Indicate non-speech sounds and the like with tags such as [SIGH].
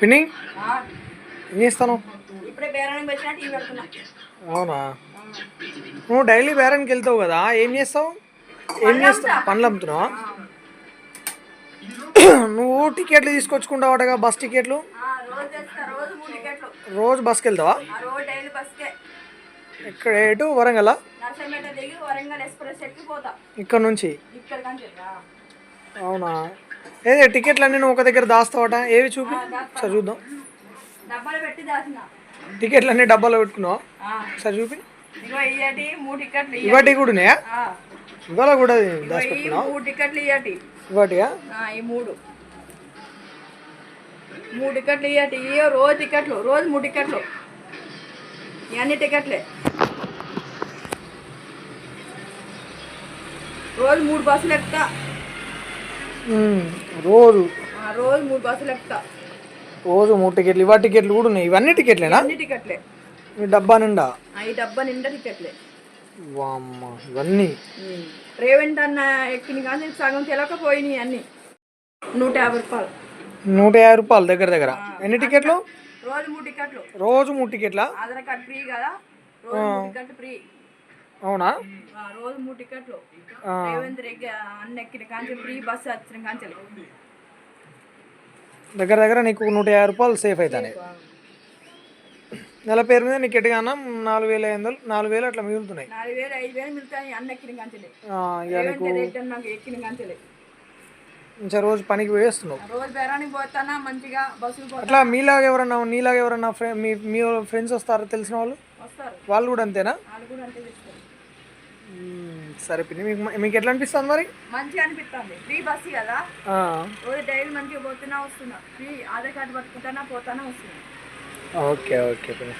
పిన్ని? ఆ, ఏం చేస్తాను? ఇప్పుడే బేరానికి వచ్చినా టీ పెడుతున్నా. అవునా? నువ్వు డైలీ బేరానికి వెళ్తావు కదా ఏం చేస్తావు? ఏం చేస్తావు పండ్లు అమ్ముతున్నావా? [CLEARS THROAT] నువ్వు టికెట్లు తీసుకొచ్చుకుంటావటగా బస్ టికెట్లు? ఆ, రోజు తెస్తా రోజు మూడు టికెట్లు. రోజు బస్కి. వెళ్తావా ఇక్కడ ఎటు? వరంగల్? ఇక్కడ నుంచి? అవునా? ఏదే టికెట్లు అన్నీ నువ్వు ఒక దగ్గర దాస్తావట? ఏవి చూపి? సరే చూద్దాం. టికెట్లు అన్నీ డబ్బాలో పెట్టుకున్నావా? సరే చూపి. ఇవాటి కూడా ఉన్నాయా? ఇవాళ కూడా ఇగో దాచి ఈ పెట్టుకున్నావా మూడు టికెట్లు ఇవాటిగా ఆ, ఈ మూడు. మూడు టికెట్లు ఇయ్యో రోజు టికెట్లు. రోజు మూడు టికెట్లు. ఇవన్నీ టికెట్లే. రోజు మూడు బస్సులు ఎక్కుతా. రోజు. ఆ, రోజు మూడు బస్సులు ఎక్కుతా. రోజు మూడు టికెట్లు ఇవా టికెట్లు కూడా ఉన్నాయి. ఇవన్నీ టికెట్లేనా? అన్ని టికెట్లే. ఈ డబ్బా నిండా? ఆ, ఈ డబ్బా నిండా టికెట్లే. వామ్మ ఇవన్నీ. రేవంత్ అన్న ఎక్కిన కానీ సగం తెలకపోయినాయి అన్ని. నూట యాభై రూపాయలు. నూట యాభై రూపాయలు దగ్గర దగ్గర. ఎన్ని టికెట్లు? రోజు మూడు టికెట్లు. రోజు మూడు టికెట్లా? ఆధార్ కార్డ్ ఫ్రీ కదా? రోజు మూడు టికెట్లు ఫ్రీ. అవునా? రోజు మూడు టికెట్లు. ఆ. రేవంత్ రెడ్డి అన్న ఎక్కిన ఫ్రీ బస్సు వచ్చిన కాంచెలు. దగ్గర దగ్గర నీకు నూట యాభై రూపాయలు సేఫ్ అవుతాయి నెల పేరు మీద నీకు ఎటుగానా నాలుగు వేల ఐదు వందలు నాలుగు వేలు అట్లా మిగులుతున్నాయి. నాలుగు వేలు ఐదు వేలు మిగతాయి అన్న ఎక్కిన కాంచెలే ఇక నీకు ఎక్కిన కాంచెలే. మంచిగా రోజు పనికి పోయేస్తున్నావు ఆ, రోజు బేరానికి పోతానా మంచిగా బస్సులు పోతా అట్లా మీలాగా ఎవరన్నా నీలాగా ఎవరన్నా ఫ్రె మీ మీ ఫ్రెండ్స్ వస్తారా తెలిసిన వాళ్ళు? వస్తారు. వాళ్ళు కూడా అంతేనా? వాళ్ళు కూడా అంతే తెస్తారు మ్మ్, సరే పిన్ని మీకు మీకు ఎట్లా అనిపిస్తుంది మరి? మంచిగా అనిపిస్తుంది. ఫ్రీ బస్సు కదా. ఆ, రోజు డైలీ మంచిగా పోతున్నా వస్తున్నా. ఫ్రీ ఆధార్ కార్డు పట్టుకుంటానా పోతానా వస్తున్నా. ఓకే ఓకే పిన్ని.